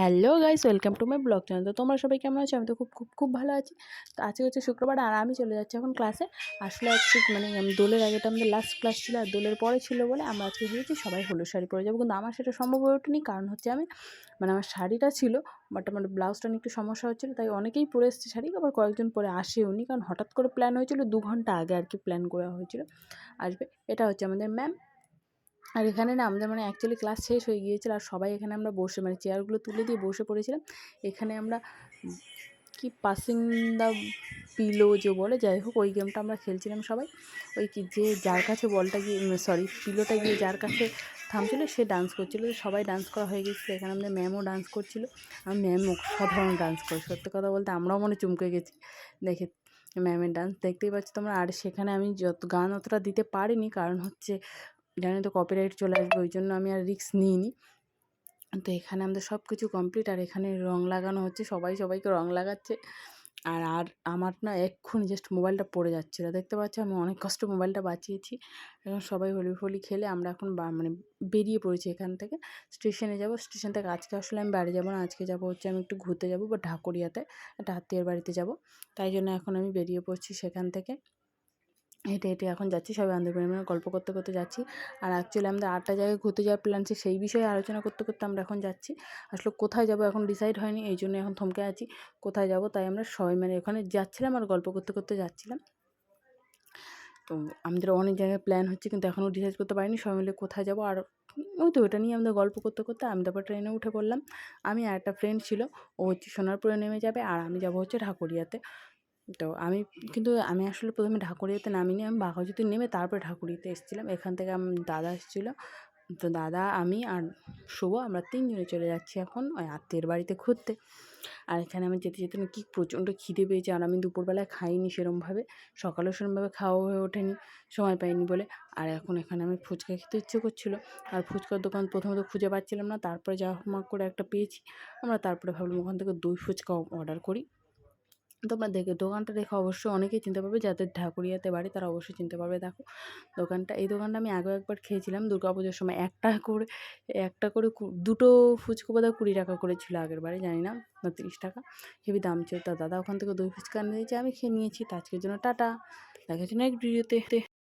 Hello guys, welcome to my blog channel. তো তোমরা সবাই কেমন আছো? আমি তো খুব খুব খুব ভালো আছি। তো আজকে হচ্ছে শুক্রবার, আর আমি চলে যাচ্ছি এখন ক্লাসে আসলে আজকে মানে দোলের আগেটা আমাদের লাস্ট ক্লাস ছিল, আর দোলের পরে ছিল বলে আমরা আজকে ভেবেছি সবাই হলুদ শাড়ি পরে যাব। কিন্তু আমার সেটা সম্ভব হয়ে ওঠেনি, কারণ হচ্ছে আমি মানে আমার শাড়িটা ছিল বাট আমার ব্লাউজটা নিয়ে একটু সমস্যা হচ্ছিল, তাই অনেকেই পরে এসেছে শাড়ি, আবার কয়েকজন পরে আসেওনি, কারণ হঠাৎ করে প্ল্যান হয়েছিল, দু ঘণ্টা আগে আর কি প্ল্যান করা হয়েছিল। আসবে, এটা হচ্ছে আমাদের ম্যাম আর এখানে না আমাদের মানে অ্যাকচুয়ালি ক্লাস শেষ হয়ে গিয়েছিল আর সবাই এখানে আমরা বসে মানে চেয়ারগুলো তুলে দিয়ে বসে পড়েছিলাম। এখানে আমরা কি পাসিং দ্য পিলো যে বলে, যাই হোক ওই গেমটা আমরা খেলছিলাম সবাই। ওই কি যে যার কাছে বলটা গিয়ে সরি পিলোটা গিয়ে যার কাছে থামছিল, সে ডান্স করছিল। সবাই ডান্স করা হয়ে গেছিল এখানে আমাদের ম্যামও ডান্স করছিল। আর ম্যামও সাধারণ ডান্স করে, সত্যি কথা বলতে আমরাও মনে চমকে গেছি। দেখে ম্যামের ডান্স দেখতেই পাচ্ছি তোমরা। আর সেখানে আমি যত, গান অতটা দিতে পারিনি, কারণ হচ্ছে জানি তো কপিরাইট চলে আসবে ওই জন্য আমি আর রিস্ক নিইনি। তো এখানে আমাদের সব কিছু কমপ্লিট আর এখানে রং লাগানো হচ্ছে, সবাই সবাইকে রং লাগাচ্ছে। আর আর আমার না এক্ষুনি জাস্ট মোবাইলটা পড়ে যাচ্ছিল, দেখতে পাচ্ছি? আমি অনেক কষ্ট মোবাইলটা বাঁচিয়েছি। এখন সবাই হোলি ফোলি খেলে, আমরা এখন মানে বেরিয়ে পড়েছি এখান থেকে। স্টেশনে যাব স্টেশন থেকে আজকে আসলে আমি বাড়ি যাব না, আজকে যাব হচ্ছে আমি একটু ঘুরতে যাব, বা ঢাকুরিয়াতে একটা আত্মীয়ের বাড়িতে যাব। তাই জন্য এখন আমি বেরিয়ে পড়ছি সেখান থেকে। হেঁটে হেঁটে এখন যাচ্ছি, সবাই বান্ধবী মিলে গল্প করতে করতে যাচ্ছি। আর অ্যাকচুয়ালি আমাদের আটটা জায়গায় ঘুরতে যাওয়ার প্ল্যান ছিল সেই বিষয়ে আলোচনা করতে করতে আমরা এখন যাচ্ছি। আসলে কোথায় যাব এখন ডিসাইড হয়নি, এই জন্য এখন থমকে আছি, কোথায় যাব তাই আমরা সবাই মানে ওখানে যাচ্ছিলাম আর গল্প করতে করতে যাচ্ছিলাম। তো আমাদের অনেক জায়গায় প্ল্যান হচ্ছে, কিন্তু এখনও ডিসাইড করতে পারিনি, সবাই মিলে কোথায় যাব আর ওই তো ওটা নিয়ে আমাদের গল্প করতে করতে আমি তারপর ট্রেনে উঠে পড়লাম। আমি আর একটা ফ্রেন্ড ছিল, ও হচ্ছে সোনারপুরে নেমে যাবে, আর আমি যাব হচ্ছে ঢাকুরিয়াতে। তো আমি কিন্তু আমি আসলে প্রথমে ঢাকুরিয়াতে নামিনি। আমি বাঘাযতীন নেমে তারপরে ঢাকুরিয়াতে এসেছিলাম। এখান থেকে আমার দাদা এসেছিল। তো দাদা, আমি আর শুভ আমরা তিনজনে চলে যাচ্ছি এখন ওই আত্মীয়ের বাড়িতে ঘুরতে। আর এখানে আমি যেতে যেতে কি প্রচণ্ড খিদে পেয়েছে আর আমি দুপুরবেলায় খাইনি সেরমভাবে। সকালেও সেরমভাবে খাওয়া হয়ে ওঠেনি, সময় পাইনি বলে। আর এখন এখানে আমি ফুচকা খেতে ইচ্ছে করছিল। আর ফুচকার দোকান প্রথমে তো খুঁজে পাচ্ছিলাম না। তারপরে যা হোক করে একটা পেয়েছি। আমরা তারপরে ভাবলাম ওখান থেকে দই ফুচকা অর্ডার করি। তোমরা দেখে দোকানটা দেখো অবশ্যই অনেকেই চিনতে পারবে, যাদের ঢাকুরিয়াতে বাড়ি তারা অবশ্যই চিনতে পারবে। দেখো দোকানটা, এই দোকানটা আমি আগেও একবার খেয়েছিলাম পুজোর সময়। একটা করে একটা করে দুটো ফুচকা বোধহয় কুড়ি টাকা করেছিল আগের বারে, জানি না না তিরিশ টাকা হেবি দাম ছিল। তা দাদা ওখান থেকে দই ফুচকা নিয়েছে আমি খেয়ে নিয়েছি, তো আজকের জন্য টাটা। দেখার জন্য এক ভিডিওতে